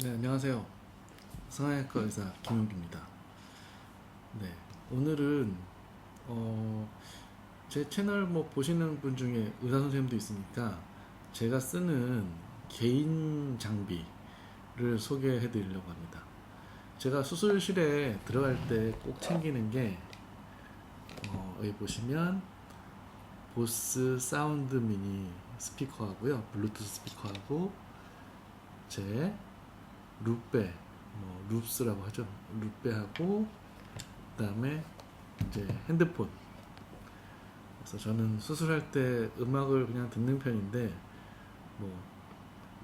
네, 안녕하세요. 성형외과 의사 김용기입니다. 네, 오늘은 어, 제 채널 뭐 보시는 분 중에 의사 선생님도 있으니까 제가 쓰는 개인 장비를 소개해 드리려고 합니다. 제가 수술실에 들어갈 때 꼭 챙기는 게 어, 여기 보시면 보스 사운드 미니 스피커하고요. 블루투스 스피커하고 제 룹베, 뭐 룹스라고 하죠. 룹베하고 그다음에 이제 핸드폰. 그래서 저는 수술할 때 음악을 그냥 듣는 편인데 뭐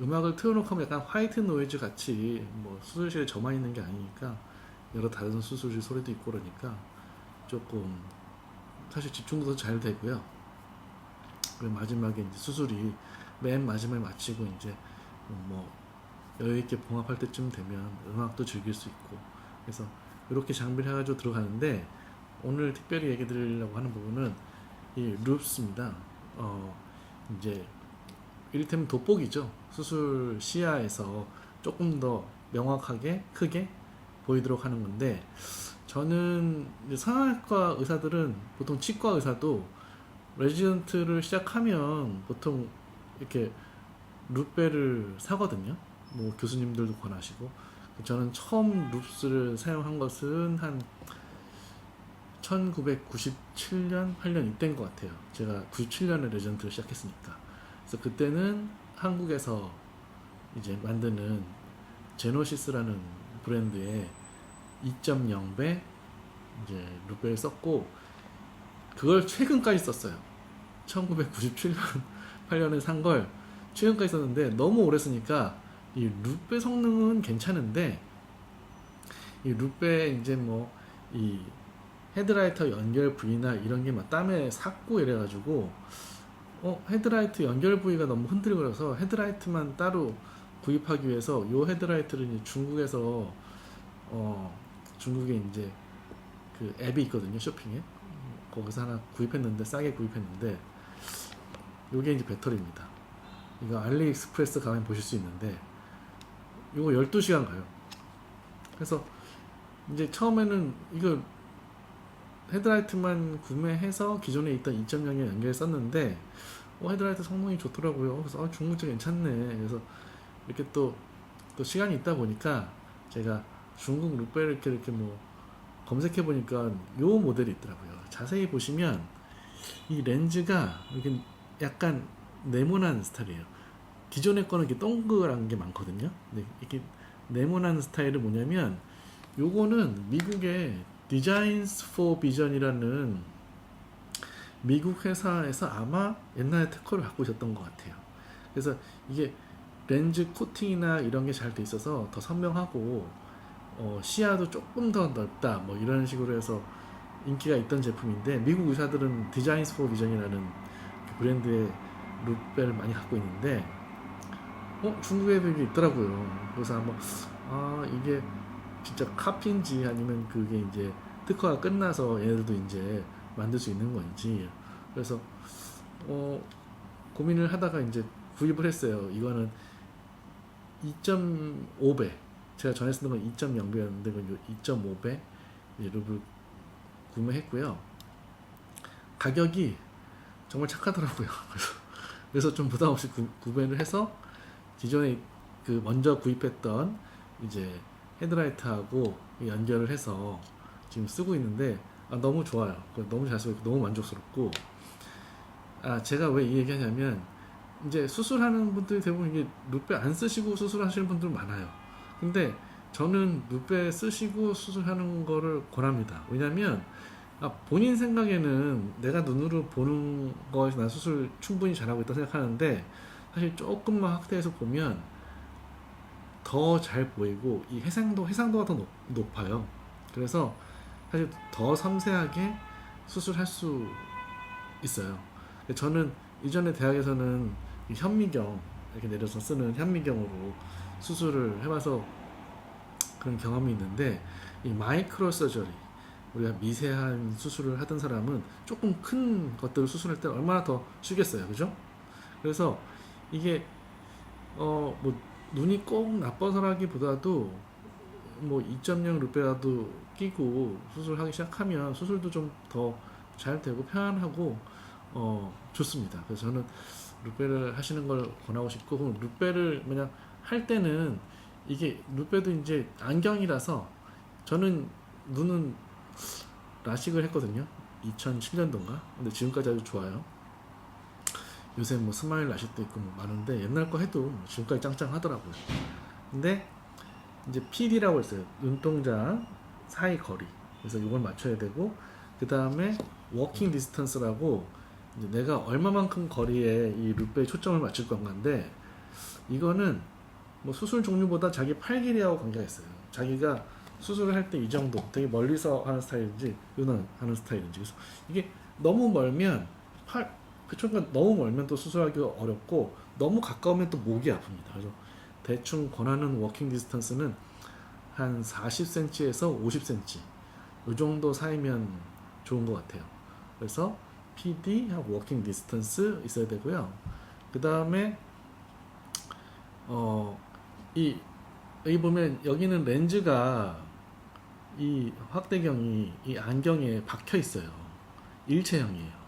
음악을 틀어놓고 하면 약간 화이트 노이즈 같이 뭐 수술실에 저만 있는 게 아니니까 여러 다른 수술실 소리도 있고 그러니까 조금 사실 집중도 더잘 되고요. 그리고 마지막에 이제 수술이 맨 마지막에 마치고 이제 뭐 여유 있게 봉합할 때쯤 되면 음악도 즐길 수 있고 그래서 이렇게 장비를 해가지고 들어가는데 오늘 특별히 얘기 드리려고 하는 부분은 이 룹스입니다. 어 이제 이를테면 돋보기죠. 수술 시야에서 조금 더 명확하게 크게 보이도록 하는 건데 저는 성형외과 의사들은 보통 치과 의사도 레지던트를 시작하면 보통 이렇게 룹베를 사거든요. 뭐 교수님들도 권하시고 저는 처음 룹스를 사용한 것은 한 1997년 8년 이때인 것 같아요. 제가 97년에 레전트를 시작했으니까. 그래서 그때는 한국에서 이제 만드는 제노시스라는 브랜드의 2.0배 이제 룹베를 썼고 그걸 최근까지 썼어요. 1997년 8년에 산 걸 최근까지 썼는데 너무 오래 쓰니까 이 룹베 성능은 괜찮은데 이 룹베 이제 뭐 이 헤드라이터 연결 부위나 이런 게 막 땀에 삭고 이래가지고 어 헤드라이트 연결 부위가 너무 흔들거려서 헤드라이트만 따로 구입하기 위해서 요 헤드라이트를 이제 중국에서 어 중국에 이제 그 앱이 있거든요 쇼핑에. 거기서 하나 구입했는데 싸게 구입했는데 요게 이제 배터리입니다. 이거 알리익스프레스 가면 보실 수 있는데 이거 12시간 가요. 그래서 이제 처음에는 이거 헤드라이트만 구매해서 기존에 있던 2.0에 연결했었는데 어, 헤드라이트 성능이 좋더라고요. 그래서 아, 중국제 괜찮네. 그래서 이렇게 또, 또 시간이 있다 보니까 제가 중국 룩베를 이렇게 이렇게 뭐 검색해 보니까 요 모델이 있더라고요. 자세히 보시면 이 렌즈가 이렇게 약간 네모난 스타일이에요. 기존의 거는 이렇게 동그란 게 많거든요. 근데 이렇게 네모난 스타일은 뭐냐면 요거는 미국의 디자인스 포 비전이라는 미국 회사에서 아마 옛날에 특허를 갖고 있었던 것 같아요. 그래서 이게 렌즈 코팅이나 이런 게 잘 돼 있어서 더 선명하고 어, 시야도 조금 더 넓다 뭐 이런 식으로 해서 인기가 있던 제품인데 미국 의사들은 디자인스 포 비전이라는 그 브랜드의 룩벨을 많이 갖고 있는데 어 중국에도 이게 있더라고요. 그래서 한번 아 이게 진짜 카피인지 아니면 그게 이제 특허가 끝나서 얘네들도 이제 만들 수 있는 건지 그래서 어 고민을 하다가 이제 구입을 했어요. 이거는 2.5배 제가 전에 쓰던 건 2.0배였는데 이건 2.5배 룹을 구매했고요. 가격이 정말 착하더라고요. 그래서 그래서 좀 부담 없이 구, 구매를 해서 기존에 그 먼저 구입했던 이제 헤드라이트하고 연결을 해서 지금 쓰고 있는데 아, 너무 좋아요. 너무 잘 쓰고 너무 만족스럽고 아 제가 왜 이 얘기하냐면 이제 수술하는 분들이 대부분 이게 룻배 안 쓰시고 수술하시는 분들 많아요. 근데 저는 룻배 쓰시고 수술하는 거를 권합니다. 왜냐면 아, 본인 생각에는 내가 눈으로 보는 것이 난 수술 충분히 잘하고 있다 생각하는데 사실 조금만 확대해서 보면 더 잘 보이고 이 해상도 해상도가 더 높, 높아요. 그래서 사실 더 섬세하게 수술할 수 있어요. 저는 이전에 대학에서는 이 현미경 이렇게 내려서 쓰는 현미경으로 수술을 해봐서 그런 경험이 있는데 이 마이크로 서저리 우리가 미세한 수술을 하던 사람은 조금 큰 것들을 수술할 때 얼마나 더 쉬겠어요, 그죠? 그래서 이게 어 뭐 눈이 꼭 나빠서라기보다도 뭐 2.0 루페라도 끼고 수술하기 시작하면 수술도 좀 더 잘 되고 편안하고 어 좋습니다. 그래서 저는 루페를 하시는 걸 권하고 싶고 그럼 루페를 그냥 할 때는 이게 루페도 이제 안경이라서 저는 눈은 라식을 했거든요. 2007년도인가? 근데 지금까지 아주 좋아요. 요새 뭐 스마일 라식도 있고 뭐 많은데 옛날 거 해도 지금까지 짱짱하더라고요. 근데 이제 PD라고 있어요. 눈동자 사이 거리. 그래서 이걸 맞춰야 되고 그 다음에 워킹 디스턴스라고 내가 얼마만큼 거리에 이 루페에 초점을 맞출 건가인데 이거는 뭐 수술 종류보다 자기 팔 길이하고 관계가 있어요. 자기가 수술을 할 때 이 정도 되게 멀리서 하는 스타일인지 요는 하는 스타일인지 그래서 이게 너무 멀면 팔 그쪽가 너무 멀면 또 수술하기가 어렵고 너무 가까우면 또 목이 아픕니다. 그래서 대충 권하는 워킹 디스턴스는 한 40cm에서 50cm 이 정도 사이면 좋은 것 같아요. 그래서 PD 하고 워킹 디스턴스 있어야 되고요. 그 다음에 어이 여기 보면 여기는 렌즈가 이 확대경이 이 안경에 박혀 있어요. 일체형이에요.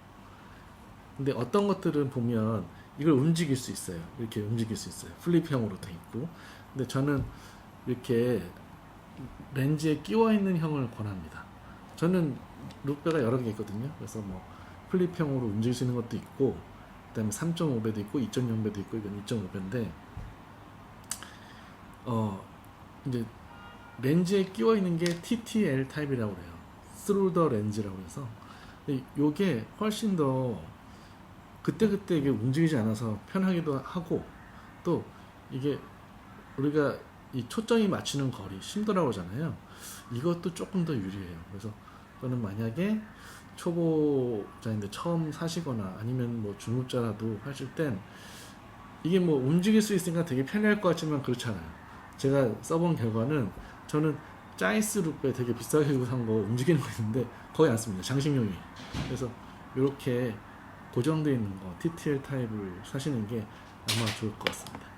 근데 어떤 것들은 보면 이걸 움직일 수 있어요. 이렇게 움직일 수 있어요. 플립형으로 돼 있고. 근데 저는 이렇게 렌즈에 끼워 있는 형을 권합니다. 저는 루페가 여러 개 있거든요. 그래서 뭐 플립형으로 움직일 수 있는 것도 있고, 그다음에 3.5배도 있고, 2.0배도 있고, 이건 2.5배인데, 어 이제 렌즈에 끼워 있는 게 TTL 타입이라고 그래요. The 렌즈라고 해서 이- 요게 훨씬 더 그때그때 이게 움직이지 않아서 편하기도 하고 또 이게 우리가 이 초점이 맞추는 거리 심도라고 하잖아요. 이것도 조금 더 유리해요. 그래서 저는 만약에 초보자인데 처음 사시거나 아니면 뭐 중급자라도 하실 땐 이게 뭐 움직일 수 있으니까 되게 편리할 것 같지만 그렇지 않아요. 제가 써본 결과는 저는 짜이스 루페 되게 비싸게 주고 산 거 움직이는 거 있는데 거의 안 씁니다. 장식용이. 그래서 이렇게 고정되어 있는 거 TTL 타입을 사시는 게 아마 좋을 것 같습니다.